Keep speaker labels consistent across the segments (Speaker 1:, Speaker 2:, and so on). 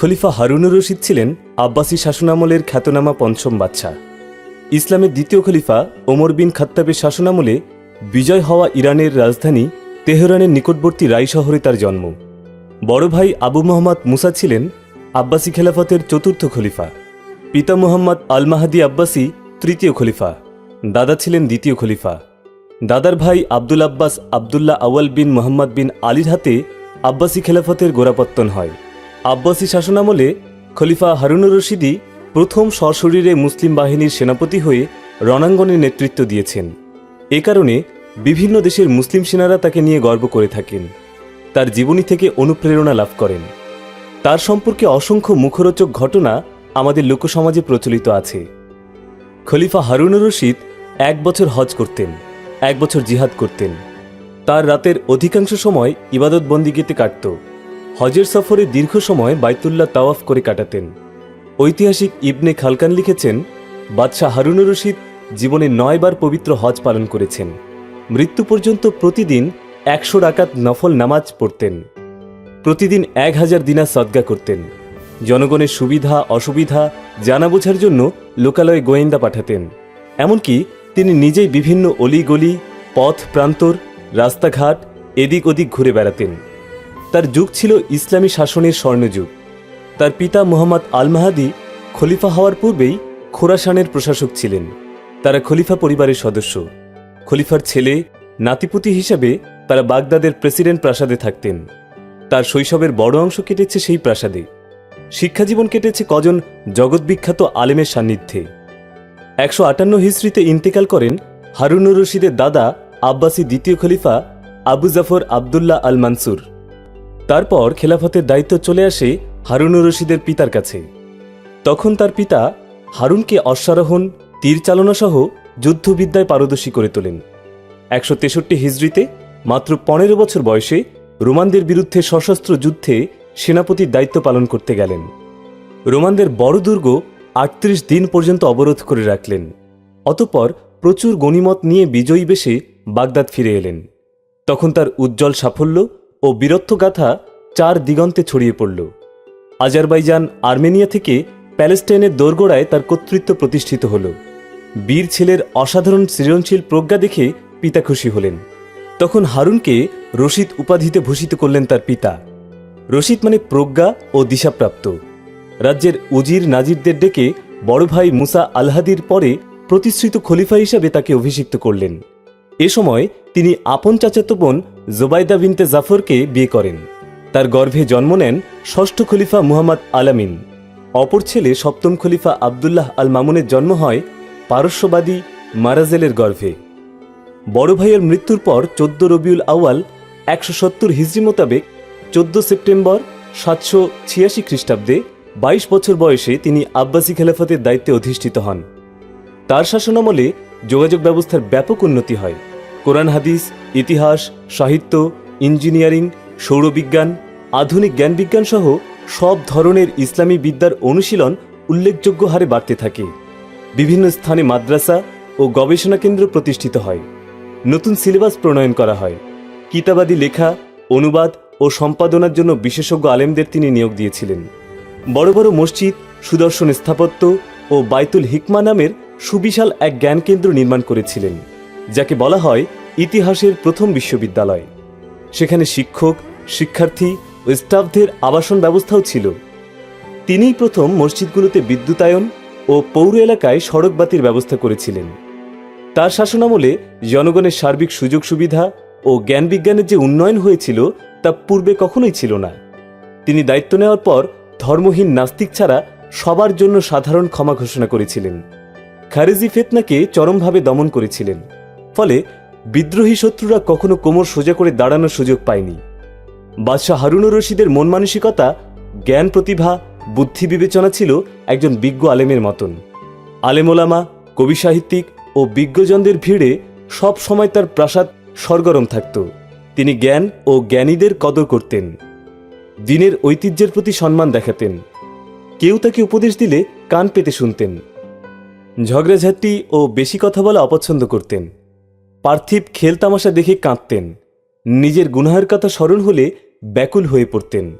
Speaker 1: খলিফা হারুনুর রশিদ ছিলেন আব্বাসী শাসনামলের খ্যাতনামা পঞ্চম বাদশাহ। ইসলামের দ্বিতীয় খলিফা ওমর বিন খাত্তাবের শাসনামলে বিজয় হওয়া ইরানের রাজধানী তেহরানের নিকটবর্তী রাই শহরে তার জন্ম। বড় ভাই আবু মোহাম্মদ মুসা ছিলেন আব্বাসী খেলাফতের চতুর্থ খলিফা। পিতা মোহাম্মদ আল মাহাদি আব্বাসী তৃতীয় খলিফা। দাদা ছিলেন দ্বিতীয় খলিফা। দাদার ভাই আব্দুল আব্বাস আবদুল্লাহ আওয়াল বিন মোহাম্মদ বিন আলীর হাতে আব্বাসী খেলাফতের গোড়াপত্তন হয়। আব্বাসী শাসনামলে খলিফা হারুনুর রশিদি প্রথম সশরীরে মুসলিম বাহিনীর সেনাপতি হয়ে রণাঙ্গনে নেতৃত্ব দিয়েছেন। এ কারণে বিভিন্ন দেশের মুসলিম সেনারা তাকে নিয়ে গর্ব করে থাকেন। তার জীবনী থেকে অনুপ্রেরণা লাভ করেন। তার সম্পর্কে অসংখ্য মুখরোচক ঘটনা আমাদের লোকসমাজে প্রচলিত আছে। খলিফা হারুনুর রশিদ এক বছর হজ করতেন, এক বছর জিহাদ করতেন। তার রাতের অধিকাংশ সময় ইবাদত বন্দিগিতে কাটত। হজের সফরে দীর্ঘ সময় বাইতুল্লাহ তাওয়াফ করে কাটাতেন। ঐতিহাসিক ইবনে খালকান লিখেছেন, বাদশাহ হারুনুর রশিদ জীবনে নয়বার পবিত্র হজ পালন করেছেন। মৃত্যু পর্যন্ত প্রতিদিন একশো রাকাত নফল নামাজ পড়তেন। প্রতিদিন এক হাজার দিনা সদ্গা করতেন। জনগণের সুবিধা, অসুবিধা জানা বোঝার জন্য লোকালয়ে গোয়েন্দা পাঠাতেন। এমনকি তিনি নিজেই বিভিন্ন অলিগলি, পথ প্রান্তর, রাস্তাঘাট এদিক ওদিক ঘুরে বেড়াতেন। তার যুগ ছিল ইসলামী শাসনের স্বর্ণযুগ। তার পিতা মোহাম্মদ আল মাহাদি খলিফা হওয়ার পূর্বেই খোরাসানের প্রশাসক ছিলেন। তারা খলিফা পরিবারের সদস্য। খলিফার ছেলে, নাতিপুতি হিসাবে তারা বাগদাদের প্রেসিডেন্ট প্রাসাদে থাকতেন। তার শৈশবের বড় অংশ কেটেছে সেই প্রাসাদে। শিক্ষাজীবন কেটেছে কজন জগৎবিখ্যাত আলেমের সান্নিধ্যে। একশো আটান্ন হিজড়িতে ইন্তেকাল করেন হারুনুর রশিদের দাদা আব্বাসী দ্বিতীয় খলিফা আবু জাফর আবদুল্লাহ আল মানসুর তারপর খেলাফতের দায়িত্ব চলে আসে হারুনুর রশিদের পিতার কাছে। তখন তার পিতা হারুনকে অশ্বারোহণ, তীর চালনা সহ যুদ্ধবিদ্যায় পারদর্শী করে তোলেন। একশো তেষট্টি হিজড়িতে মাত্র পনেরো বছর বয়সে রোমানদের বিরুদ্ধে সশস্ত্র যুদ্ধে সেনাপতির দায়িত্ব পালন করতে গেলেন। রোমানদের বড় দুর্গ আটত্রিশ দিন পর্যন্ত অবরোধ করে রাখলেন। অতঃপর প্রচুর গণিমত নিয়ে বিজয়ী বেশে বাগদাদ ফিরে এলেন। তখন তার উজ্জ্বল সাফল্য ও বীরত্বগাথা চার দিগন্তে ছড়িয়ে পড়ল। আজারবাইজান আর্মেনিয়া থেকে প্যালেস্টাইনের দোরগোড়ায় তার কর্তৃত্ব প্রতিষ্ঠিত হল। বীর ছেলের অসাধারণ সৃজনশীল প্রজ্ঞা দেখে পিতা খুশি হলেন। তখন হারুনকে রশিদ উপাধিতে ভূষিত করলেন তার পিতা। রশিদ মানে প্রজ্ঞা ও দিশাপ্রাপ্ত। রাজ্যের উজির নাজিরদের ডেকে বড় ভাই মুসা আলহাদির পরে প্রতিশ্রিত খলিফা হিসাবে তাকে অভিষিক্ত করলেন। এ সময় তিনি আপন চাচাতো বোন জোবাইদা বিনতে জাফরকে বিয়ে করেন। তার গর্ভে জন্ম নেন ষষ্ঠ খলিফা মুহাম্মদ আলামিন। অপর ছেলে সপ্তম খলিফা আবদুল্লাহ আল মামুনের জন্ম হয় পারস্যবাদী মারাজেলের গর্ভে। বড় ভাইয়ের মৃত্যুর পর চোদ্দ রবিউল আউয়াল একশো সত্তর হিজড়ি মোতাবেক চোদ্দ সেপ্টেম্বর সাতশো ছিয়াশি খ্রিস্টাব্দে বাইশ বছর বয়সে তিনি আব্বাসী খেলাফতের দায়িত্বে অধিষ্ঠিত হন। তার শাসনামলে যোগাযোগ ব্যবস্থার ব্যাপক উন্নতি হয়। কোরআন হাদিস, ইতিহাস, সাহিত্য, ইঞ্জিনিয়ারিং, সৌরবিজ্ঞান, আধুনিক জ্ঞান বিজ্ঞান সহ সব ধরনের ইসলামী বিদ্যার অনুশীলন উল্লেখযোগ্য হারে বাড়তে থাকে। বিভিন্ন স্থানে মাদ্রাসা ও গবেষণা কেন্দ্র প্রতিষ্ঠিত হয়। নতুন সিলেবাস প্রণয়ন করা হয়। কিতাবাদি লেখা, অনুবাদ ও সম্পাদনার জন্য বিশেষজ্ঞ আলেমদের তিনি নিয়োগ দিয়েছিলেন। বড় বড় মসজিদ, সুদর্শন স্থাপত্য ও বাইতুল হিকমা নামের সুবিশাল এক জ্ঞানকেন্দ্র নির্মাণ করেছিলেন, যাকে বলা হয় ইতিহাসের প্রথম বিশ্ববিদ্যালয়। সেখানে শিক্ষক, শিক্ষার্থী ও স্টাফদের আবাসন ব্যবস্থাও ছিল। তিনিই প্রথম মসজিদগুলোতে বিদ্যুতায়ন ও পৌর এলাকায় সড়ক বাতির ব্যবস্থা করেছিলেন। তার শাসনামলে জনগণের সার্বিক সুযোগ সুবিধা ও জ্ঞান বিজ্ঞানের যে উন্নয়ন হয়েছিল তা পূর্বে কখনোই ছিল না। তিনি দায়িত্ব নেওয়ার পর ধর্মহীন নাস্তিক ছাড়া সবার জন্য সাধারণ ক্ষমা ঘোষণা করেছিলেন। খারেজি ফেতনাকে চরমভাবে দমন করেছিলেন। ফলে বিদ্রোহী শত্রুরা কখনো কোমর সোজা করে দাঁড়ানোর সুযোগ পায়নি। বাদশাহ হারুনুর রশিদের মন মানসিকতা, জ্ঞান প্রতিভা, বুদ্ধি বিবেচনা ছিল একজন বিজ্ঞ আলেমের মতন। আলেমোলামা, কবি সাহিত্যিক ও বিজ্ঞজনদের ভিড়ে সব সময় তার প্রাসাদ সরগরম থাকত। তিনি জ্ঞান ও জ্ঞানীদের কদর করতেন। দিনের ঐতিহ্যের প্রতি সম্মান দেখাতেন। কেউ তাকে উপদেশ দিলে কান পেতে শুনতেন। ঝগড়াঝাটি ও বেশি কথা বলা অপছন্দ করতেন। পার্থিব খেলতামাশা দেখে কাঁদতেন। নিজের গুনাহের কথা স্মরণ হলে ব্যাকুল হয়ে পড়তেন।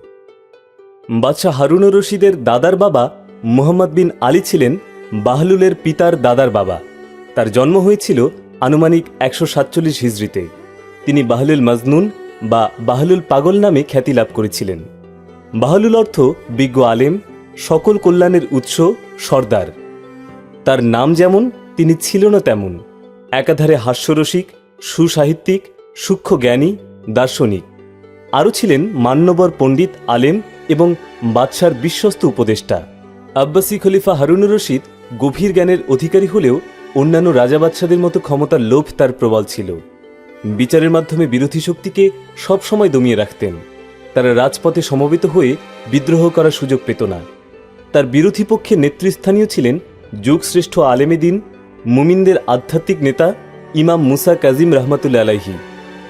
Speaker 1: বাদশাহ হারুনুর রশিদের দাদার বাবা মুহাম্মদ বিন আলী ছিলেন বাহলুলের পিতার দাদার বাবা। তার জন্ম হয়েছিল আনুমানিক একশো সাতচল্লিশ হিজড়িতে। তিনি বাহলুল মাজনুন বা বাহলুল পাগল নামে খ্যাতি লাভ করেছিলেন। বাহলুল অর্থ বিজ্ঞ আলেম, সকল কল্যাণের উৎস সর্দার। তার নাম যেমন তিনি ছিল না তেমন। একাধারে হাস্যরসিক, সুসাহিত্যিক, সূক্ষ্ম জ্ঞানী, দার্শনিক। আরও ছিলেন মান্যবর পণ্ডিত আলেম এবং বাদশার বিশ্বস্ত উপদেষ্টা। আব্বাসি খলিফা হারুনুর রশিদ গভীর জ্ঞানের অধিকারী হলেও অন্যান্য রাজা বাদশাদের মতো ক্ষমতার লোভ তার প্রবল ছিল। বিচারের মাধ্যমে বিরোধী শক্তিকে সবসময় দমিয়ে রাখতেন। তারা রাজপথে সমবেত হয়ে বিদ্রোহ করার সুযোগ পেত না। তার বিরোধী পক্ষে নেতৃস্থানীয় ছিলেন যুগশ্রেষ্ঠ আলেমে দিন মুমিনদের আধ্যাত্মিক নেতা ইমাম মুসা কাজিম রহমাতুল্লা আলাইহি।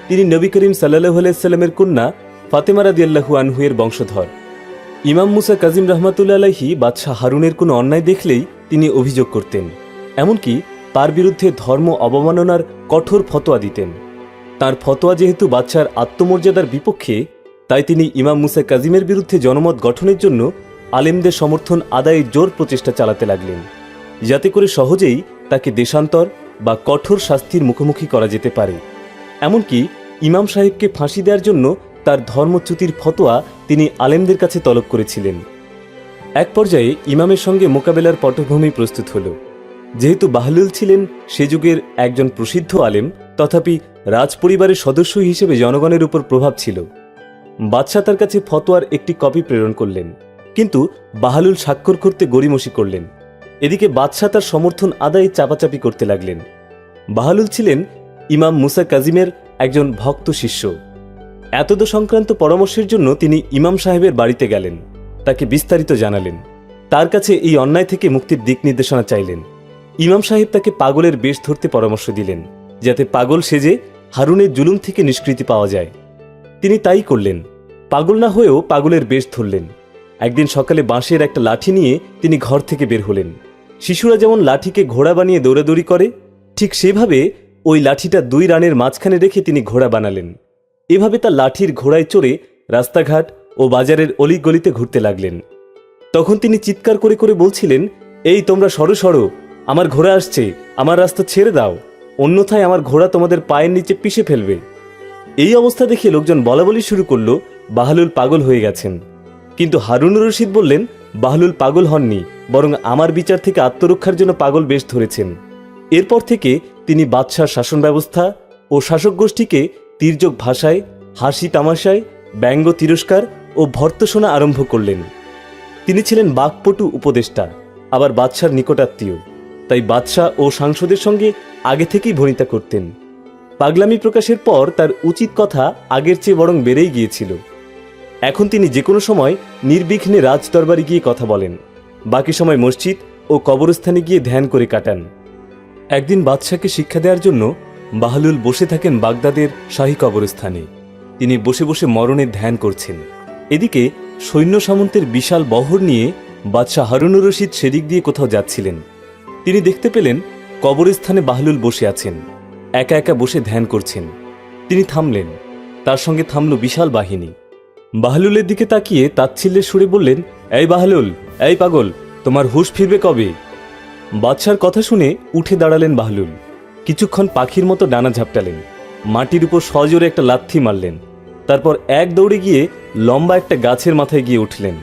Speaker 1: তিনি নবী করিম সাল্লাহু আলাইসাল্লামের কন্যা ফাতেমা রাদিয়াল্লাহু আনহুয়ের বংশধর। ইমাম মুসা কাজিম রহমাতুল্লা আলাইহি বাদশাহ হারুনের কোনো অন্যায় দেখলেই তিনি অভিযোগ করতেন, এমনকি তার বিরুদ্ধে ধর্ম অবমাননার কঠোর ফতোয়া দিতেন। তার ফতোয়া যেহেতু বাদশার আত্মমর্যাদার বিপক্ষে, তাই তিনি ইমাম মুসা কাজিমের বিরুদ্ধে জনমত গঠনের জন্য আলেমদের সমর্থন আদায়ে জোর প্রচেষ্টা চালাতে লাগলেন। যাতে করে সহজেই তাকে দেশান্তর বা কঠোর শাস্তির মুখোমুখি করা যেতে পারে। এমনকি ইমাম সাহেবকে ফাঁসি দেওয়ার জন্য তার ধর্মচ্যুতির ফতোয়া তিনি আলেমদের কাছে তলব করেছিলেন। এক পর্যায়ে ইমামের সঙ্গে মোকাবেলার পটভূমি প্রস্তুত হল। যেহেতু বাহলুল ছিলেন সে যুগের একজন প্রসিদ্ধ আলেম, তথাপি রাজপরিবারের সদস্য হিসেবে জনগণের উপর প্রভাব ছিল। বাদশাহ তার কাছে ফতোয়ার একটি কপি প্রেরণ করলেন। কিন্তু বাহালুল স্বাক্ষর করতে গড়িমসি করলেন। এদিকে বাদশাহ তার সমর্থন আদায়ে চাপাচাপি করতে লাগলেন। বাহালুল ছিলেন ইমাম মুসা কাজিমের একজন ভক্ত শিষ্য। এতদ সংক্রান্ত পরামর্শের জন্য তিনি ইমাম সাহেবের বাড়িতে গেলেন। তাকে বিস্তারিত জানালেন। তার কাছে এই অন্যায় থেকে মুক্তির দিক নির্দেশনা চাইলেন। ইমাম সাহেব তাকে পাগলের বেশ ধরতে পরামর্শ দিলেন, যাতে পাগল সেজে হারুনের জুলুম থেকে নিষ্কৃতি পাওয়া যায়। তিনি তাই করলেন। পাগল না হয়েও পাগলের বেশ ধরলেন। একদিন সকালে বাঁশের একটা লাঠি নিয়ে তিনি ঘর থেকে বের হলেন। শিশুরা যেমন লাঠিকে ঘোড়া বানিয়ে দৌড়াদৌড়ি করে, ঠিক সেভাবে ওই লাঠিটা দুই রানের মাঝখানে রেখে তিনি ঘোড়া বানালেন। এভাবে তার লাঠির ঘোড়ায় চড়ে রাস্তাঘাট ও বাজারের অলিগলিতে ঘুরতে লাগলেন। তখন তিনি চিৎকার করে করে বলছিলেন, এই তোমরা সরো সরো, আমার ঘোড়া আসছে, আমার রাস্তা ছেড়ে দাও, অন্যথায় আমার ঘোড়া তোমাদের পায়ের নিচে পিষে ফেলবে। এই অবস্থা দেখে লোকজন বলা বলি শুরু করল, বাহালুল পাগল হয়ে গেছেন। কিন্তু হারুনুর রশিদ বললেন, বাহলুল পাগল হননি বরং আমার বিচার থেকে আত্মরক্ষার জন্য পাগল বেশ ধরেছেন। এরপর থেকে তিনি বাদশার শাসন ব্যবস্থা ও শাসক গোষ্ঠীকে তির্যক ভাষায়, হাসি তামাশায়, ব্যঙ্গ তিরস্কার ও ভর্তসোনা আরম্ভ করলেন। তিনি ছিলেন বাকপটু উপদেষ্টা, আবার বাদশার নিকটাত্মীয়। তাই বাদশাহ ও সাংসদের সঙ্গে আগে থেকেই ভনিতা করতেন। পাগলামি প্রকাশের পর তার উচিত কথা আগের চেয়ে বরং বেড়েই গিয়েছিল। এখন তিনি যে কোনো সময় নির্বিঘ্নে রাজদরবারে গিয়ে কথা বলেন। বাকি সময় মসজিদ ও কবরস্থানে গিয়ে ধ্যান করে কাটান। একদিন বাদশাকে শিক্ষা দেওয়ার জন্য বাহলুল বসে থাকেন বাগদাদের শাহী কবরস্থানে। তিনি বসে বসে মরণের ধ্যান করছেন। এদিকে সৈন্য সামন্তের বিশাল বহর নিয়ে বাদশাহ হারুনুর রশিদ সেদিক দিয়ে কোথাও যাচ্ছিলেন। তিনি দেখতে পেলেন কবরস্থানে বাহলুল বসে আছেন। একা একা বসে ধ্যান করছেন। তিনি থামলেন। তার সঙ্গে থামল বিশাল বাহিনী। বাহলুলের দিকে তাকিয়ে তাচ্ছিল্যের সুরে বললেন, এই বাহলুল এই পাগল, তোমার হুঁশ ফিরবে কবে? বাদশার কথা শুনে উঠে দাঁড়ালেন বাহলুল। কিছুক্ষণ পাখির মতো ডানা ঝাপটালেন। মাটির উপর সজোরে একটা লাথি মারলেন। তারপর এক দৌড়ে গিয়ে লম্বা একটা গাছের মাথায় গিয়ে উঠলেন।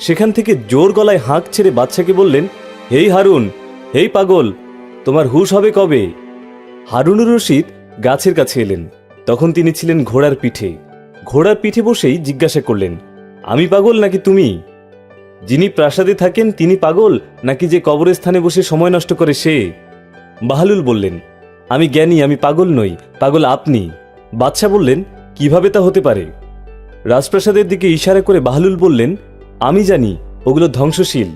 Speaker 1: সেখান থেকে জোর গলায় হাঁক ছেড়ে বাদশাকে বললেন, হেই হারুন, হেই পাগল, তোমার হুঁশ হবে কবে? হারুনুর রশিদ গাছের কাছে এলেন। তখন তিনি ছিলেন ঘোড়ার পিঠে। ঘোড়ার পিঠে বসেই জিজ্ঞাসা করলেন, আমি পাগল নাকি তুমি? যিনি প্রাসাদে থাকেন তিনি পাগল, নাকি যে কবরস্থানে বসে সময় নষ্ট করে সে? বাহালুল বললেন, আমি জ্ঞানী, আমি পাগল নই, পাগল আপনি। বাদশাহ বললেন, কীভাবে তা হতে পারে? রাজপ্রাসাদের দিকে ইশারা করে বাহালুল বললেন, আমি জানি, ওগুলো ধ্বংসশীল।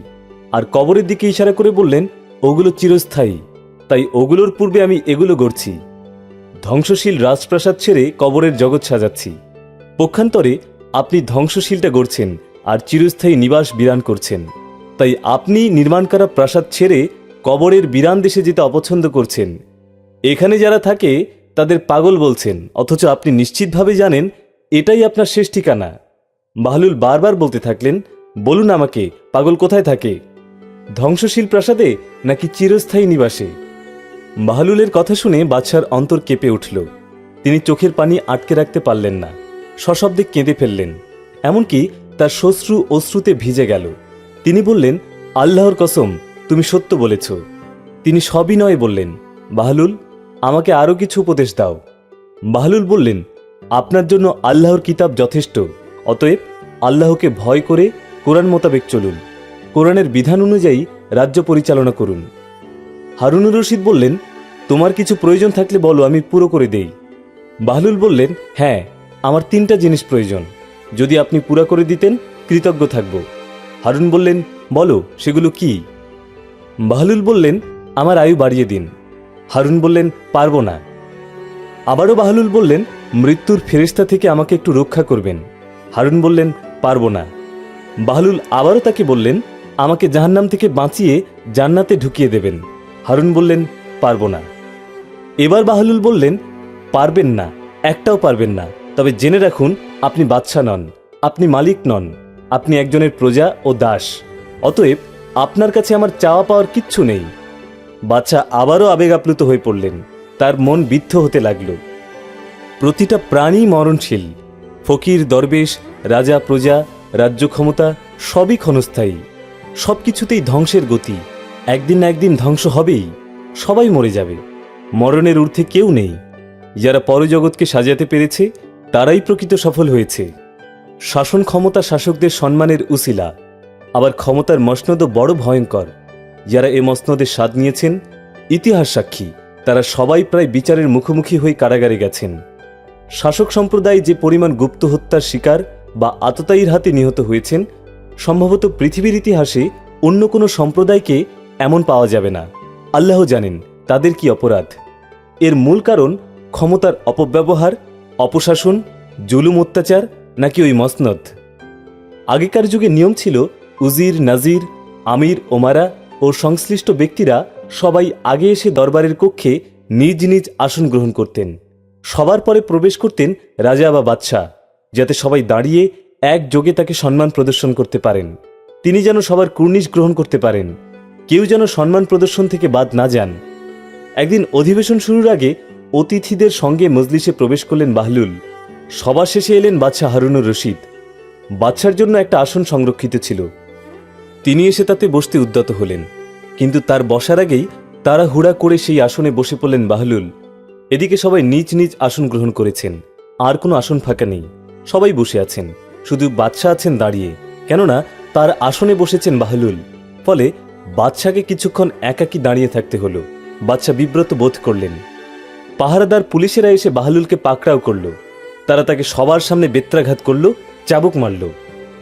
Speaker 1: আর কবরের দিকে ইশারা করে বললেন, ওগুলো চিরস্থায়ী। তাই ওগুলোর পূর্বে আমি এগুলো গড়ছি। ধ্বংসশীল রাজপ্রাসাদ ছেড়ে কবরের জগৎ সাজাচ্ছি। পক্ষান্তরে আপনি ধ্বংসশীলটা গড়ছেন আর চিরস্থায়ী নিবাস বিরান করছেন। তাই আপনি নির্মাণ করা প্রাসাদ ছেড়ে কবরের বিরান দেশে যেতে অপছন্দ করছেন। এখানে যারা থাকে, তাদের পাগল বলছেন, অথচ আপনি নিশ্চিতভাবে জানেন, এটাই আপনার শেষ ঠিকানা। বাহলুল বারবার বলতে থাকলেন, বলুন আমাকে, পাগল কোথায় থাকে? ধ্বংসশীল প্রাসাদে নাকি চিরস্থায়ী নিবাসে? বাহলুলের কথা শুনে বাদশার অন্তর কেঁপে উঠল। তিনি চোখের পানি আটকে রাখতে পারলেন না। সশব্দে কেঁদে ফেললেন। এমনকি তার শ্বশ্রু অশ্রুতে ভিজে গেল। তিনি বললেন, আল্লাহর কসম, তুমি সত্য বলেছ। তিনি সবিনয়ে বললেন, বাহলুল, আমাকে আরও কিছু উপদেশ দাও। বাহলুল বললেন, আপনার জন্য আল্লাহর কিতাব যথেষ্ট, অতএব আল্লাহকে ভয় করে কোরআন মোতাবেক চলুন। কোরআনের বিধান অনুযায়ী রাজ্য পরিচালনা করুন। হারুনুর রশিদ বললেন, তোমার কিছু প্রয়োজন থাকলে বলো, আমি পুরো করে দেই। বাহলুল বললেন হ্যাঁ আমার তিনটা জিনিস প্রয়োজন। যদি আপনি পুরা করে দিতেন, কৃতজ্ঞ থাকব। হারুন বললেন, বলো, সেগুলো কি? বাহলুল বললেন, আমার আয়ু বাড়িয়ে দিন। হারুন বললেন, পারব না। আবারও বাহলুল বললেন, মৃত্যুর ফেরেস্তা থেকে আমাকে একটু রক্ষা করবেন। হারুন বললেন, পারব না। বাহলুল আবারও তাকে বললেন, আমাকে জাহান্নাম থেকে বাঁচিয়ে জান্নাতে ঢুকিয়ে দেবেন। হারুন বললেন, পারব না। এবার বাহলুল বললেন, পারবেন না, একটাও পারবেন না। তবে জেনে রাখুন আপনি বাদশা নন, আপনি মালিক নন, আপনি একজনের প্রজা ও দাস। অতএব আপনার কাছে আমার চাওয়া পাওয়ার কিচ্ছু নেই। বাচ্চা আবারও আবেগ আপ্লুত হয়ে পড়লেন, তার মন বিদ্ধ হতে লাগল। প্রতিটা প্রাণী মরণশীল, ফকির, দরবেশ, রাজা, প্রজা, রাজ্য ক্ষমতা সবই ক্ষণস্থায়ী। সব কিছুতেই ধ্বংসের গতি, একদিন না একদিন ধ্বংস হবেই, সবাই মরে যাবে। মরণের ঊর্ধ্বে কেউ নেই। যারা পরজগৎকে সাজাতে পেরেছে তারাই প্রকৃত সফল হয়েছে। শাসন ক্ষমতা শাসকদের সম্মানের উসিলা, আবার ক্ষমতার মসনদও বড় ভয়ঙ্কর। যারা এ মসনদের স্বাদ নিয়েছেন, ইতিহাস সাক্ষী, তারা সবাই প্রায় বিচারের মুখোমুখি হয়ে কারাগারে গেছেন। শাসক সম্প্রদায় যে পরিমাণ গুপ্ত হত্যার শিকার বা আততায়ীর হাতে নিহত হয়েছেন, সম্ভবত পৃথিবীর ইতিহাসে অন্য কোনো সম্প্রদায়কে এমন পাওয়া যাবে না। আল্লাহ জানেন, তাদের কি অপরাধ। এর মূল কারণ ক্ষমতার অপব্যবহার অপশাসন, জুলুম অত্যাচার নাকি ওই মসনদ? আগেকার যুগে নিয়ম ছিল, উজির, নাজির, আমির, ওমারা ও সংশ্লিষ্ট ব্যক্তিরা সবাই আগে এসে দরবারের কক্ষে নিজ নিজ আসন গ্রহণ করতেন। সবার পরে প্রবেশ করতেন রাজা বা বাদশাহ, যাতে সবাই দাঁড়িয়ে একযোগে তাকে সম্মান প্রদর্শন করতে পারেন। তিনি যেন সবার কুর্নিশ গ্রহণ করতে পারেন। কেউ যেন সম্মান প্রদর্শন থেকে বাদ না যান। একদিন অধিবেশন শুরুর আগে অতিথিদের সঙ্গে মজলিসে প্রবেশ করলেন বাহলুল। সবার শেষে এলেন বাদশাহ হারুনুর রশিদ। বাদশার জন্য একটা আসন সংরক্ষিত ছিল। তিনি এসে তাতে বসতে উদ্যত হলেন। কিন্তু তার বসার আগেই তারা হুড়া করে সেই আসনে বসে পড়লেন বাহলুল। এদিকে সবাই নিজ নিজ আসন গ্রহণ করেছেন। আর কোনো আসন ফাঁকা নেই। সবাই বসে আছেন। শুধু বাদশাহ আছেন দাঁড়িয়ে। কেননা তার আসনে বসেছেন বাহলুল। ফলে বাদশাকে কিছুক্ষণ একাকী দাঁড়িয়ে থাকতে হলো। বাদশাহ বিব্রত বোধ করলেন। পাহারাদার পুলিশেরা এসে বাহলুলকে পাকড়াও করল। তারা তাকে সবার সামনে বেত্রাঘাত করল, চাবুক মারল।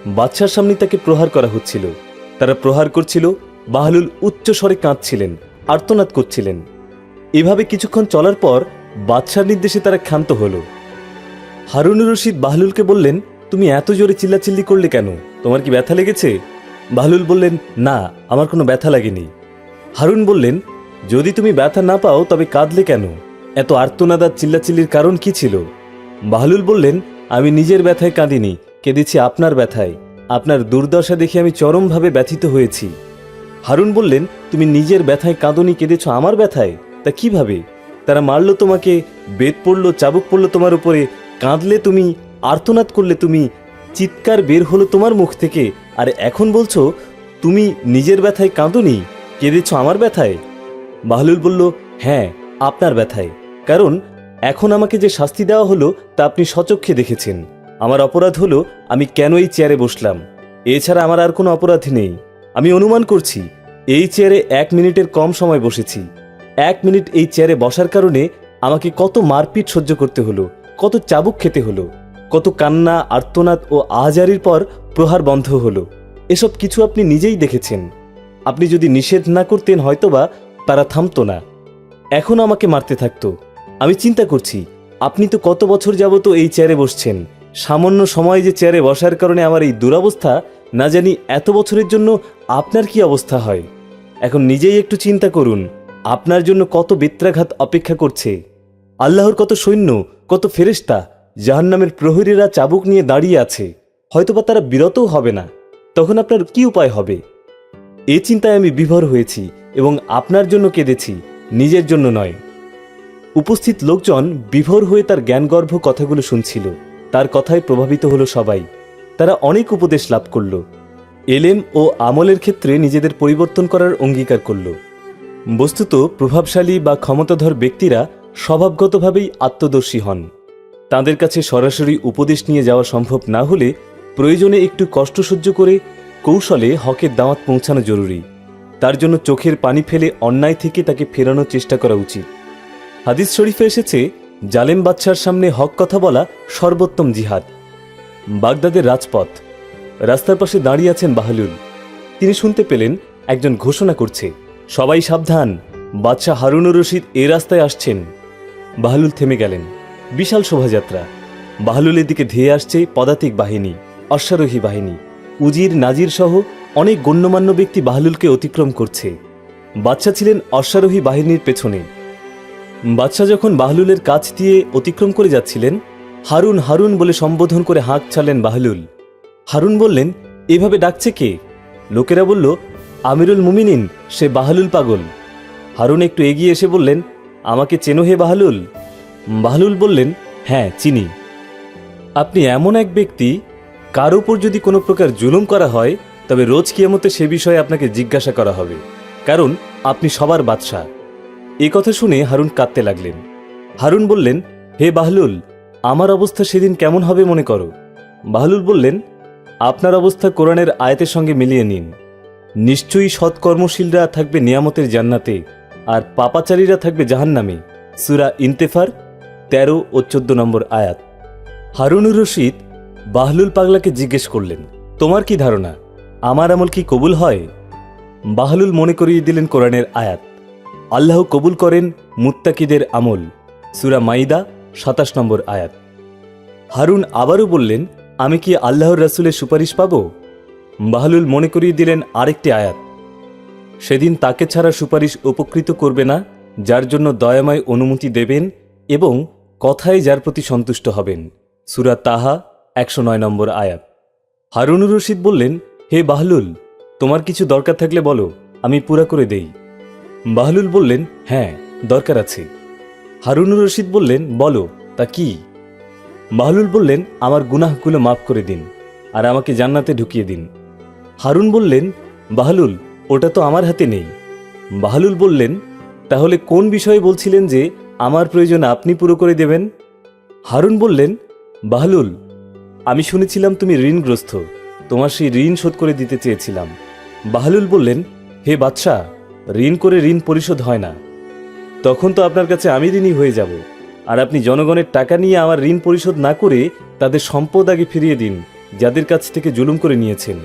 Speaker 1: বাদশার সামনে তাকে প্রহার করা হচ্ছিল। তারা প্রহার করছিল বাহলুল উচ্চ স্বরে কাঁদছিলেন, আর্তনাদ করছিলেন। এভাবে কিছুক্ষণ চলার পর বাদশার নির্দেশে তারা ক্ষান্ত হল। হারুনুর রশিদ বাহলুলকে বললেন, তুমি এত জোরে চিল্লাচিল্লি করলে কেন? তোমার কি ব্যথা লেগেছে? বাহলুল বললেন, না, আমার কোনো ব্যথা লাগেনি। হারুন বললেন, যদি তুমি ব্যথা না পাও, তবে কাঁদলে কেন? এত আর্তনাদার চিল্লাচিল্লির কারণ কি ছিল? বাহলুল বললেন, আমি নিজের ব্যথায় কাঁদিনি, কেঁদেছি আপনার ব্যথায়। আপনার দুর্দশা দেখে আমি চরমভাবে ব্যথিত হয়েছি। হারুন বললেন, তুমি নিজের ব্যথায় কাঁদনি, কেঁদেছ আমার ব্যথায়? তা কীভাবে? তারা মারল তোমাকে বেদ পড়ল, চাবুক পড়ল তোমার উপরে, কাঁদলে তুমি, আর্তনাদ করলে তুমি, চিৎকার বের হলো তোমার মুখ থেকে। আর এখন বলছো, তুমি নিজের ব্যথায় কাঁদনি, কেঁদেছ আমার ব্যথায়? বাহলুল বলল হ্যাঁ আপনার ব্যথায়। কারণ এখন আমাকে যে শাস্তি দেওয়া হলো তা আপনি সচক্ষে দেখেছেন। আমার অপরাধ হলো আমি কেন এই চেয়ারে বসলাম। এছাড়া আমার আর কোনো অপরাধ নেই। আমি অনুমান করছি, এই চেয়ারে এক মিনিটের কম সময় বসেছি। এক মিনিট এই চেয়ারে বসার কারণে আমাকে কত মারপিট সহ্য করতে হলো, কত চাবুক খেতে হলো, কত কান্না, আর্তনাদ ও আহাজারির পর প্রহার বন্ধ হলো। এসব কিছু আপনি নিজেই দেখেছেন। আপনি যদি নিষেধ না করতেন হয়তোবা তারা থামতো না। এখন আমাকে মারতে থাকতো। আমি চিন্তা করছি, আপনি তো কত বছর যাবত এই চেয়ারে বসছেন। সামান্য সময় যে চেয়ারে বসার কারণে আমার এই দুরাবস্থা, না জানি এত বছরের জন্য আপনার কি অবস্থা হয়। এখন নিজেই একটু চিন্তা করুন, আপনার জন্য কত বেত্রাঘাত অপেক্ষা করছে। আল্লাহর কত সৈন্য, কত ফেরেস্তা জাহান্নামের প্রহরীরা চাবুক নিয়ে দাঁড়িয়ে আছে, হয়তোবা তারা বিরতও হবে না। তখন আপনার কি উপায় হবে? এ চিন্তায় আমি বিভোর হয়েছি এবং আপনার জন্য কেঁদেছি, নিজের জন্য নয়। উপস্থিত লোকজন বিভোর হয়ে তার জ্ঞানগর্ভ কথাগুলো শুনছিল। তার কথায় প্রভাবিত হলো সবাই। তারা অনেক উপদেশ লাভ করল। এলেম ও আমলের ক্ষেত্রে নিজেদের পরিবর্তন করার অঙ্গীকার করল। বস্তুত প্রভাবশালী বা ক্ষমতাধর ব্যক্তিরা স্বভাবগতভাবেই আত্মদর্শী হন। তাদের কাছে সরাসরি উপদেশ নিয়ে যাওয়া সম্ভব না হলে প্রয়োজনে একটু কষ্ট সহ্য করে কৌশলে হকের দাওয়াত পৌঁছানো জরুরি। তার জন্য চোখের পানি ফেলে অন্যায় থেকে তাকে ফেরানোর চেষ্টা করা উচিত। হাদিস শরীফে এসেছে, জালেম বাদশার সামনে হক কথা বলা সর্বোত্তম জিহাদ। বাগদাদের রাজপথ। রাস্তার পাশে দাঁড়িয়ে আছেন বাহলুল। তিনি শুনতে পেলেন, একজন ঘোষণা করছে। সবাই সাবধান, বাদশাহ হারুনুর রশিদ এ রাস্তায় আসছেন। বাহলুল থেমে গেলেন। বিশাল শোভাযাত্রা। বাহলুলের দিকে ধেয়ে আসছে পদাতিক বাহিনী, অশ্বারোহী বাহিনী। উজির, নাজির সহ অনেক গণ্যমান্য ব্যক্তি বাহলুলকে অতিক্রম করছে। বাচ্চা ছিলেন অশ্বারোহী বাহিনীর পেছনে। বাদশাহ যখন বাহলুলের কাছ দিয়ে অতিক্রম করে যাচ্ছিলেন, হারুন হারুন বলে সম্বোধন করে হাঁক ছাড়লেন বাহলুল। হারুন বললেন, এভাবে ডাকছে কে? লোকেরা বলল, আমিরুল মুমিনিন, সে বাহলুল পাগল। হারুন একটু এগিয়ে এসে বললেন, আমাকে চেনো হে বাহলুল? বাহলুল বললেন হ্যাঁ চিনি। আপনি এমন এক ব্যক্তি, কার উপর যদি কোনো প্রকার জুলুম করা হয়, তবে রোজ কিয়ামতে সে বিষয়ে আপনাকে জিজ্ঞাসা করা হবে। কারণ, আপনি সবার বাদশাহ। এ কথা শুনে হারুন কাঁদতে লাগলেন। হারুন বললেন, হে বাহলুল, আমার অবস্থা সেদিন কেমন হবে মনে করো? বাহলুল বললেন, আপনার অবস্থা কোরআনের আয়াতের সঙ্গে মিলিয়ে নিন। নিশ্চয়ই সৎকর্মশীলরা থাকবে নিয়ামতের জান্নাতে আর পাপাচারীরা থাকবে জাহান্নামে। সুরা ইন্তেফার, তেরো ও চোদ্দ নম্বর আয়াত। হারুনুর রশিদ বাহলুল পাগলাকে জিজ্ঞেস করলেন, তোমার কি ধারণা? আমার আমল কি কবুল হয়? বাহলুল মনে করিয়ে দিলেন কোরআনের আয়াত। আল্লাহ কবুল করেন মুত্তাকিদের আমল। সুরা মাইদা, সাতাশ নম্বর আয়াত। হারুন আবারও বললেন, আমি কি আল্লাহর রাসুলের সুপারিশ পাব? বাহলুল মনে করিয়ে দিলেন আরেকটি আয়াত। সেদিন তাকে ছাড়া সুপারিশ উপকৃত করবে না, যার জন্য দয়াময় অনুমতি দেবেন এবং কথায় যার প্রতি সন্তুষ্ট হবেন। সুরা তাহা, একশো নয় নম্বর আয়াত। হারুনুর রশিদ বললেন, হে বাহলুল, তোমার কিছু দরকার থাকলে বলো, আমি পুরা করে দেই। বাহলুল বললেন হ্যাঁ দরকার আছে। হারুনুর রশিদ বললেন, বলো, তা কি? বাহলুল বললেন, আমার গুনাহগুলো মাফ করে দিন আর আমাকে জান্নাতে ঢুকিয়ে দিন। হারুন বললেন, বাহলুল, ওটা তো আমার হাতে নেই। বাহলুল বললেন, তাহলে কোন বিষয়ে বলছিলেন যে আমার প্রয়োজন আপনি পুরো করে দেবেন? হারুন বললেন, বাহলুল, আমি শুনেছিলাম তুমি ঋণগ্রস্ত, তোমার সেই ঋণ শোধ করে দিতে চেয়েছিলাম। বাহলুল বললেন, হে বাদশাহ ঋণ করে ঋণ পরিশোধ হয় না। তখন তো আপনার কাছে আমি ঋণী হয়ে যাব। আর আপনি জনগণের টাকা নিয়ে আমার ঋণ পরিশোধ না করে তাদের সম্পদ আগে ফিরিয়ে দিন, যাদের কাছ থেকে জুলুম করে নিয়েছেন।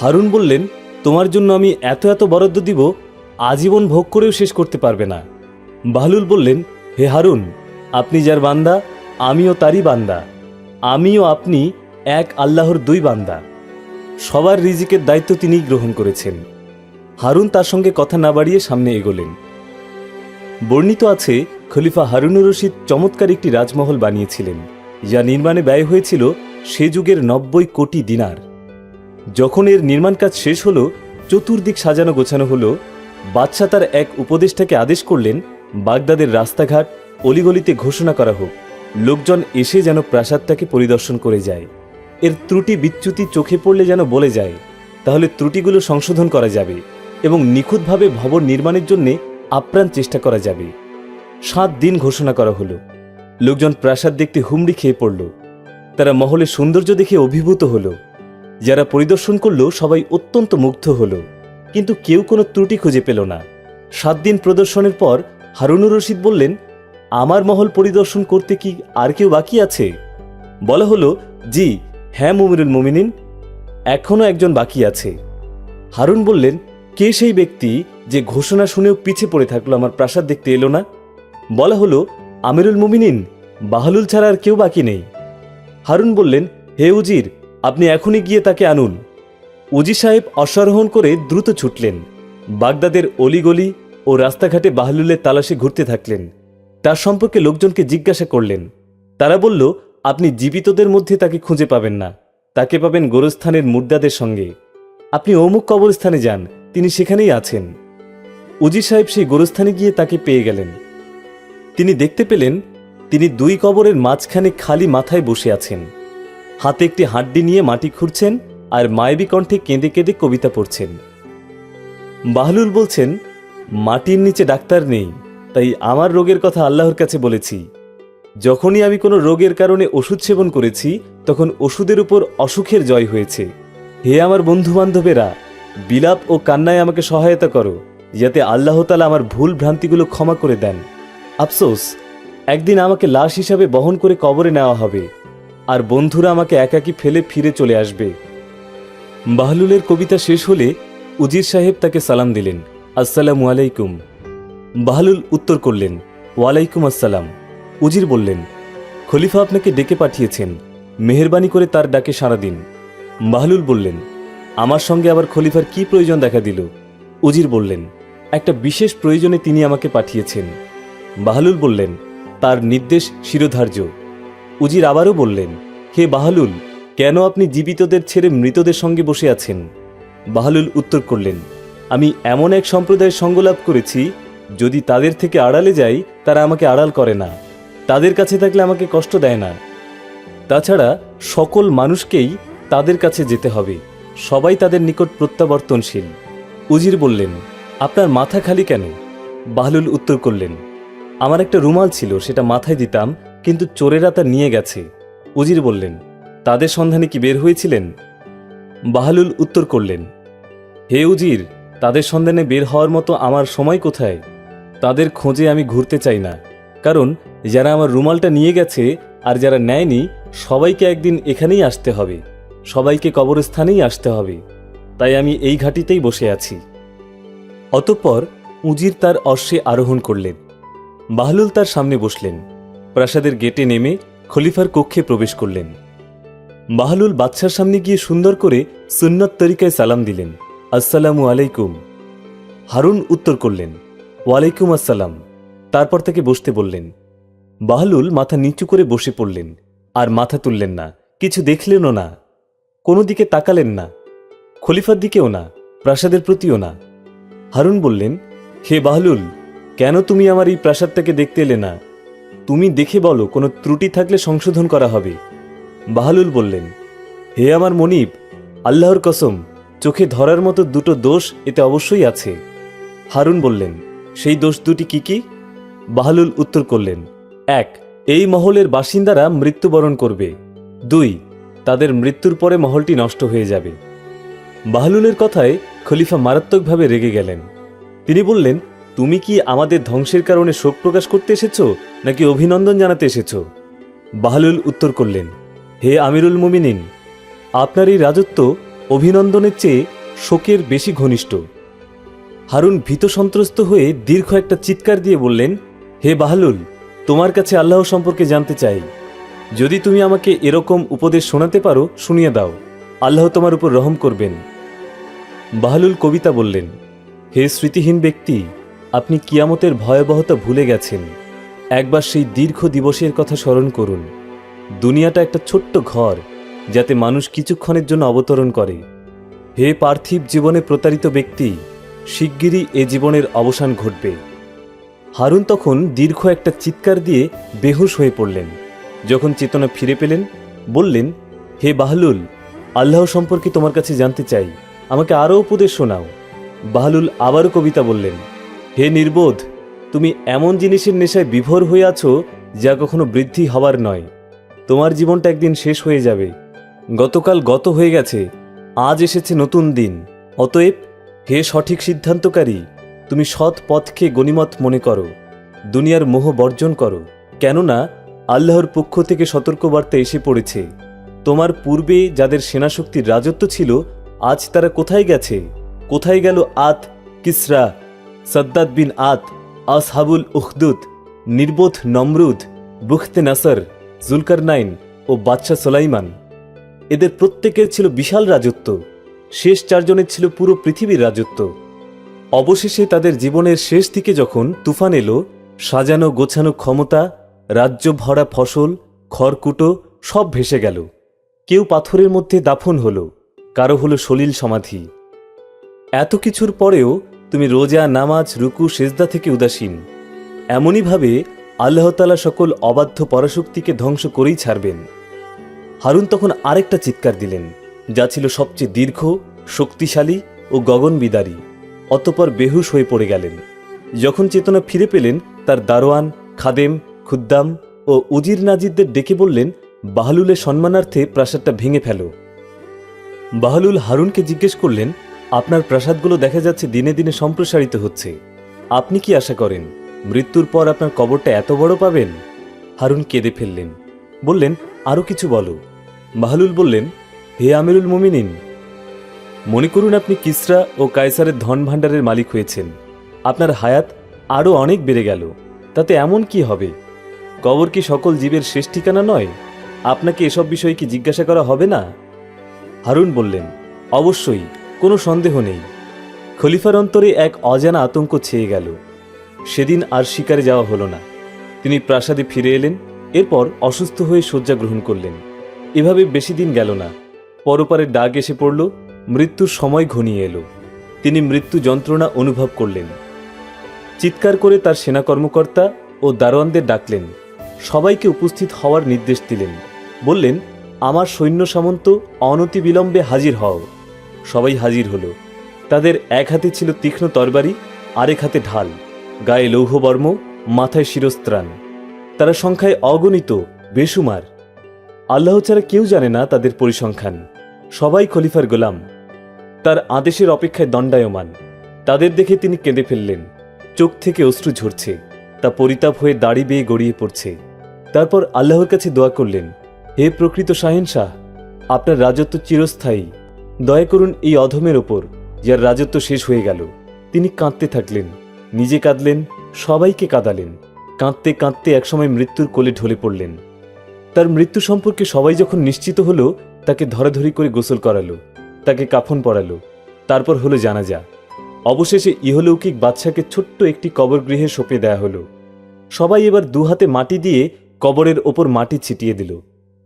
Speaker 1: হারুন বললেন, তোমার জন্য আমি এত এত বরাদ্দ দিব, আজীবন ভোগ করেও শেষ করতে পারবে না। বাহলুল বললেন, হে হারুন, আপনি যার বান্দা, আমিও তারই বান্দা। আমিও আপনি এক আল্লাহর দুই বান্দা। সবার রিজিকের দায়িত্ব তিনিই গ্রহণ করেছেন। হারুন তার সঙ্গে কথা না বাড়িয়ে সামনে এগোলেন। বর্ণিত আছে, খলিফা হারুনুর রশিদ চমৎকার একটি রাজমহল বানিয়েছিলেন, যা নির্মাণে ব্যয় হয়েছিল সে যুগের নব্বই কোটি দিনার। যখন এর নির্মাণ কাজ শেষ হলো, চতুর্দিক সাজানো গোছানো হলো, বাদশাহ তার এক উপদেষ্টাকে আদেশ করলেন, বাগদাদের রাস্তাঘাট অলিগলিতে ঘোষণা করা হোক, লোকজন এসে যেন প্রাসাদটাকে পরিদর্শন করে যায়। এর ত্রুটি বিচ্যুতি চোখে পড়লে যেন বলে যায়, তাহলে ত্রুটিগুলো সংশোধন করা যাবে। এবং নিখুঁতভাবে ভবন নির্মাণের জন্য আপ্রাণ চেষ্টা করা যাবে। সাত দিন ঘোষণা করা হলো। লোকজন প্রাসাদ দেখতে হুমড়ি খেয়ে পড়ল। তারা মহলের সৌন্দর্য দেখে অভিভূত হলো। যারা পরিদর্শন করল সবাই অত্যন্ত মুগ্ধ হলো। কিন্তু কেউ কোনো ত্রুটি খুঁজে পেল না। সাত দিন প্রদর্শনের পর হারুনুর রশিদ বললেন, আমার মহল পরিদর্শন করতে কি আর কেউ বাকি আছে? বলা হলো, জি হ্যাঁ মুমিনুল মুমিনিন এখনও একজন বাকি আছে। হারুন বললেন কে সেই ব্যক্তি যে ঘোষণা শুনেও পিছে পড়ে থাকল আমার প্রাসাদ দেখতে এলো না? বলা হলো, আমিরুল মুমিনিন, বাহালুল ছাড়া আর কেউ বাকি নেই। হারুন বললেন, হে উজির, আপনি এখনই গিয়ে তাকে আনুন। উজি সাহেব অশ্বারোহণ করে দ্রুত ছুটলেন। বাগদাদের অলিগলি ও রাস্তাঘাটে বাহলুলের তালাশে ঘুরতে থাকলেন। তার সম্পর্কে লোকজনকে জিজ্ঞাসা করলেন। তারা বলল, আপনি জীবিতদের মধ্যে তাকে খুঁজে পাবেন না। তাকে পাবেন গোরস্থানের মুর্দাদের সঙ্গে। আপনি অমুক কবরস্থানে যান তিনি সেখানেই আছেন। উজি সাহেব সেই গোরস্থানে গিয়ে তাকে পেয়ে গেলেন। তিনি দেখতে পেলেন, তিনি দুই কবরের মাঝখানে খালি মাথায় বসে আছেন। হাতে একটি হাড্ডি নিয়ে মাটি খুঁড়ছেন আর মায়াবী কণ্ঠে কেঁদে কেঁদে কবিতা পড়ছেন। বাহলুল বলছেন, মাটির নিচে ডাক্তার নেই, তাই আমার রোগের কথা আল্লাহর কাছে বলেছি। যখনই আমি কোনো রোগের কারণে ওষুধ সেবন করেছি, তখন ওষুধের উপর অসুখের জয় হয়েছে। হে আমার বন্ধু বান্ধবেরা বিলাপ ও কান্নায় আমাকে সহায়তা করো, যাতে আল্লাহ তালা আমার ভুল ভ্রান্তিগুলো ক্ষমা করে দেন। আফসোস, একদিন আমাকে লাশ হিসাবে বহন করে কবরে নেওয়া হবে, আর বন্ধুরা আমাকে একাকী ফেলে ফিরে চলে আসবে। বাহলুলের কবিতা শেষ হলে উজির সাহেব তাকে সালাম দিলেন। আসসালামু আলাইকুম। বাহলুল উত্তর করলেন, ওয়ালাইকুম আসসালাম। উজির বললেন, খলিফা আপনাকে ডেকে পাঠিয়েছেন, মেহেরবানি করে তার ডাকে সাড়া দিন। বাহলুল বললেন আমার সঙ্গে আবার খলিফার কি প্রয়োজন দেখা দিল? উজির বললেন, একটা বিশেষ প্রয়োজনে তিনি আমাকে পাঠিয়েছেন। বাহালুল বললেন, তার নির্দেশ শিরোধার্য। উজির আবারও বললেন, হে বাহালুল, কেন আপনি জীবিতদের ছেড়ে মৃতদের সঙ্গে বসে আছেন? বাহালুল উত্তর করলেন, আমি এমন এক সম্প্রদায়ের সঙ্গলাভ করেছি, যদি তাদের থেকে আড়ালে যাই, তারা আমাকে আড়াল করে না। তাদের কাছে থাকলে আমাকে কষ্ট দেয় না। তাছাড়া সকল মানুষকেই তাদের কাছে যেতে হবে। সবাই তাদের নিকট প্রত্যাবর্তনশীল। উজির বললেন, আপনার মাথা খালি কেন? বাহলুল উত্তর করলেন, আমার একটা রুমাল ছিল, সেটা মাথায় দিতাম, কিন্তু চোরেরা তা নিয়ে গেছে। উজির বললেন, তাদের সন্ধানে কি বের হয়েছিলেন? বাহলুল উত্তর করলেন, হে উজির, তাদের সন্ধানে বের হওয়ার মতো আমার সময় কোথায়? তাদের খোঁজে আমি ঘুরতে চাই না, কারণ যারা আমার রুমালটা নিয়ে গেছে আর যারা নেয়নি, সবাইকে একদিন এখানেই আসতে হবে। সবাইকে কবরস্থানেই আসতে হবে। তাই আমি এই ঘাটিতেই বসে আছি। অতঃপর উজির তার অশ্বে আরোহণ করলেন। বাহলুল তার সামনে বসলেন। প্রাসাদের গেটে নেমে খলিফার কক্ষে প্রবেশ করলেন। বাহলুল বাদশার সামনে গিয়ে সুন্দর করে সুন্নত তরিকায় সালাম দিলেন। আসসালামু আলাইকুম। হারুন উত্তর করলেন, ওয়ালাইকুম আসসালাম। তারপর তাকে বসতে বললেন। বাহলুল মাথা নিচু করে বসে পড়লেন। আর মাথা তুললেন না। কিছু দেখলেনও না। কোনো দিকে তাকালেন না, খলিফার দিকেও না, প্রাসাদের প্রতিও না। হারুন বললেন, হে বাহলুল, কেন তুমি আমার এই প্রাসাদটাকে দেখতে এলে না? তুমি দেখে বলো, কোনো ত্রুটি থাকলে সংশোধন করা হবে। বাহালুল বললেন, হে আমার মনিব, আল্লাহর কসম, চোখে ধরার মতো দুটো দোষ এতে অবশ্যই আছে। হারুন বললেন, সেই দোষ দুটি কি কি? বাহালুল উত্তর করলেন, এক, এই মহলের বাসিন্দারা মৃত্যুবরণ করবে। দুই তাদের মৃত্যুর পরে মহলটি নষ্ট হয়ে যাবে। বাহলুলের কথায় খলিফা মারাত্মকভাবে রেগে গেলেন। তিনি বললেন, তুমি কি আমাদের ধ্বংসের কারণে শোক প্রকাশ করতে এসেছ, নাকি অভিনন্দন জানাতে এসেছ? বাহলুল উত্তর করলেন, হে আমিরুল মুমিনিন, আপনার এই রাজত্ব অভিনন্দনের চেয়ে শোকের বেশি ঘনিষ্ঠ। হারুন ভীত সন্ত্রস্ত হয়ে দীর্ঘ একটা চিৎকার দিয়ে বললেন, হে বাহলুল, তোমার কাছে আল্লাহ সম্পর্কে জানতে চাই। যদি তুমি আমাকে এরকম উপদেশ শোনাতে পারো, শুনিয়ে দাও। আল্লাহ তোমার উপর রহম করবেন। বাহলুল কবিতা বললেন, হে স্মৃতিহীন ব্যক্তি, আপনি কিয়ামতের ভয়াবহতা ভুলে গেছেন। একবার সেই দীর্ঘ দিবসের কথা স্মরণ করুন। দুনিয়াটা একটা ছোট্ট ঘর, যাতে মানুষ কিছুক্ষণের জন্য অবতরণ করে। হে পার্থিব জীবনে প্রতারিত ব্যক্তি, শিগগিরই এ জীবনের অবসান ঘটবে। হারুন তখন দীর্ঘ একটা চিৎকার দিয়ে বেহুশ হয়ে পড়লেন। যখন চেতনা ফিরে পেলেন, বললেন, হে বাহলুল, আল্লাহ সম্পর্কে তোমার কাছে জানতে চাই। আমাকে আরও উপদেশ শোনাও। বাহলুল আবারও কবিতা বললেন, হে নির্বোধ, তুমি এমন জিনিসের নেশায় বিভোর হয়ে আছো যা কখনো বৃদ্ধি হওয়ার নয়। তোমার জীবনটা একদিন শেষ হয়ে যাবে। গতকাল গত হয়ে গেছে, আজ এসেছে নতুন দিন। অতএব, হে সঠিক সিদ্ধান্তকারী, তুমি সৎ পথকে গণিমত মনে করো। দুনিয়ার মোহ বর্জন করো। কেননা আল্লাহর পক্ষ থেকে সতর্কবার্তা এসে পড়েছে, তোমার পূর্বে যাদের সেনাশক্তির রাজত্ব ছিল, আজ তারা কোথায় গেছে? কোথায় গেল আত, কিসরা সদ্দাত বিন আত, আসহাবুল উখদুদ, নির্বোধ নমরুদ, বুখতে নাসর, জুলকারনাইন ও বাদশাহ সোলাইমান? এদের প্রত্যেকের ছিল বিশাল রাজত্ব, শেষ চারজনের ছিল পুরো পৃথিবীর রাজত্ব। অবশেষে তাদের জীবনের শেষ দিকে যখন তুফান এলো, সাজানো গোছানো ক্ষমতা রাজ্য ভরা ফসল, খড়কুটো সব ভেসে গেল। কেউ পাথরের মধ্যে দাফন হলো, কারও হলো সলিল সমাধি। এত কিছুর পরেও তুমি রোজা, নামাজ, রুকু, সেজদা থেকে উদাসীন। এমনইভাবে আল্লাহতালা সকল অবাধ্য পরাশক্তিকে ধ্বংস করেই ছাড়বেন। হারুন তখন আরেকটা চিৎকার দিলেন, যা ছিল সবচেয়ে দীর্ঘ, শক্তিশালী ও গগনবিদারী। অতপর বেহুশ হয়ে পড়ে গেলেন। যখন চেতনা ফিরে পেলেন, তার দারোয়ান, খাদেম খুদ্দাম ও উজির নাজিদদের ডেকে বললেন, বাহলুলের সম্মানার্থে প্রাসাদটা ভেঙে ফেল। বাহলুল হারুনকে জিজ্ঞেস করলেন, আপনার প্রাসাদগুলো দেখা যাচ্ছে দিনে দিনে সম্প্রসারিত হচ্ছে। আপনি কি আশা করেন, মৃত্যুর পর আপনার কবরটা এত বড় পাবেন? হারুন কেঁদে ফেললেন। বললেন আরও কিছু বলো। বাহলুল বললেন, হে আমিরুল মুমিনিন, মনে করুন আপনি কিসরা ও কায়সারের ধন ভাণ্ডারের মালিক হয়েছেন। আপনার হায়াত আরও অনেক বেড়ে গেল। তাতে এমন কি হবে? কবর কি সকল জীবের শেষ ঠিকানা নয়? আপনাকে এসব বিষয়ে কি জিজ্ঞাসা করা হবে না? হারুন বললেন, অবশ্যই, কোনো সন্দেহ নেই। খলিফার অন্তরে এক অজানা আতঙ্ক ছেয়ে গেল। সেদিন আর শিকারে যাওয়া হলো না। তিনি প্রাসাদে ফিরে এলেন, এরপর অসুস্থ হয়ে শয্যা গ্রহণ করলেন। এভাবে বেশি দিন গেল না। পরপারের ডাক এসে পড়ল, মৃত্যুর সময় ঘনিয়ে এলো। তিনি মৃত্যু যন্ত্রণা অনুভব করলেন। চিৎকার করে তার সেনা কর্মকর্তা ও দারোয়ানদের ডাকলেন সবাইকে উপস্থিত হওয়ার নির্দেশ দিলেন। বললেন, আমার সৈন্য সামন্ত অনতি বিলম্বে হাজির হও। সবাই হাজির হলো। তাদের এক হাতে ছিল তীক্ষ্ণ তরবারি, আরেক হাতে ঢাল, গায়ে লৌহবর্ম, মাথায় শিরস্ত্রাণ। তারা সংখ্যায় অগণিত বেসুমার আল্লাহ ছাড়া কেউ জানে না তাদের পরিসংখ্যান। সবাই খলিফার গোলাম। তার আদেশের অপেক্ষায় দণ্ডায়মান। তাদের দেখে তিনি কেঁদে ফেললেন। চোখ থেকে অশ্রু ঝরছে। তা পরিতাপ হয়ে দাড়ি বেয়ে গড়িয়ে পড়ছে। তারপর আল্লাহর কাছে দোয়া করলেন, হে প্রকৃত শাহিনশাহ আপনার রাজত্ব চিরস্থায়ী। দয়া করুন এই অধমের ওপর, যার রাজত্ব শেষ হয়ে গেল। তিনি কাঁদতে থাকলেন, নিজে কাঁদলেন, সবাইকে কাঁদালেন। কাঁদতে কাঁদতে একসময় মৃত্যুর কোলে ঢলে পড়লেন। তার মৃত্যু সম্পর্কে সবাই যখন নিশ্চিত হলো, তাকে ধরাধরি করে গোসল করালো, তাকে কাফন পরালো, তারপর হলো জানাজা। অবশেষে ইহলৌকিক বাদশাকে ছোট্ট একটি কবর গৃহে সঁপে দেয়া হলো। সবাই এবার দু হাতে মাটি দিয়ে কবরের ওপর মাটি ছিটিয়ে দিল।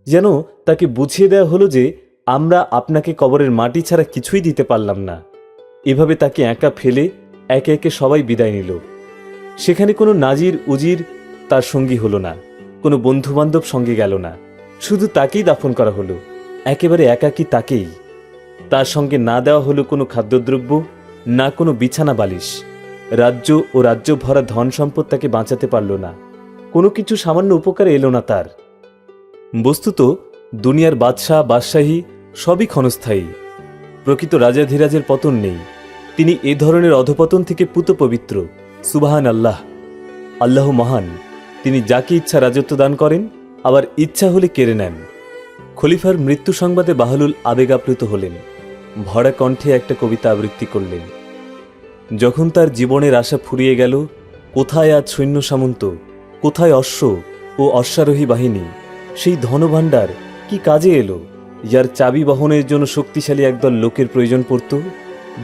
Speaker 1: যেন তাকে বুঝিয়ে দেওয়া হলো যে আমরা আপনাকে কবরের মাটি ছাড়া কিছুই দিতে পারলাম না। এভাবে তাকে একা ফেলে একে একে সবাই বিদায় নিল। সেখানে কোনো নাজির, উজির তার সঙ্গী হলো না। কোনো বন্ধুবান্ধব সঙ্গে গেল না। শুধু তাকেই দাফন করা হলো। একেবারে একাকী তাকেই। তার সঙ্গে না দেওয়া হলো কোনো খাদ্যদ্রব্য, না কোনো বিছানা বালিশ। রাজ্য ও রাজ্য ভরা ধন সম্পদ তাকে বাঁচাতে পারল না। কোনো কিছু সামান্য উপকারে এলো না তার। বস্তুত, দুনিয়ার বাদশাহ, বাদশাহী সবই ক্ষণস্থায়ী। প্রকৃত রাজাধিরাজের পতন নেই। তিনি এ ধরনের অধপতন থেকে পুত পবিত্র। সুবাহান আল্লাহ আল্লাহ মহান। তিনি যাকে ইচ্ছা রাজত্ব দান করেন, আবার ইচ্ছা হলে কেড়ে নেন। খলিফার মৃত্যু সংবাদে বাহলুল আবেগাপ্লুত হলেন। ভরা কণ্ঠে একটা কবিতা আবৃত্তি করলেন। যখন তার জীবনের আশা ফুরিয়ে গেল, কোথায় আজ সৈন্য সামন্ত? কোথায় অশ্ব ও অশ্বারোহী বাহিনী? সেই ধনভাণ্ডার কি কাজে এলো? যার চাবি বহনের জন্য শক্তিশালী একদল লোকের প্রয়োজন পড়ত?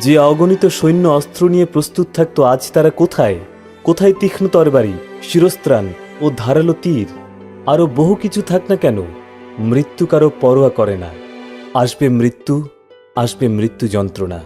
Speaker 1: যে অগণিত সৈন্য অস্ত্র নিয়ে প্রস্তুত থাকতো, আজ তারা কোথায়? কোথায় তীক্ষ্ণ তরবারি, শিরস্ত্রাণ ও ধারালো তীর? আরও বহু কিছু থাক না কেন? মৃত্যু কারও পরোয়া করে না। আসবে মৃত্যু আসবে মৃত্যু যন্ত্রণা।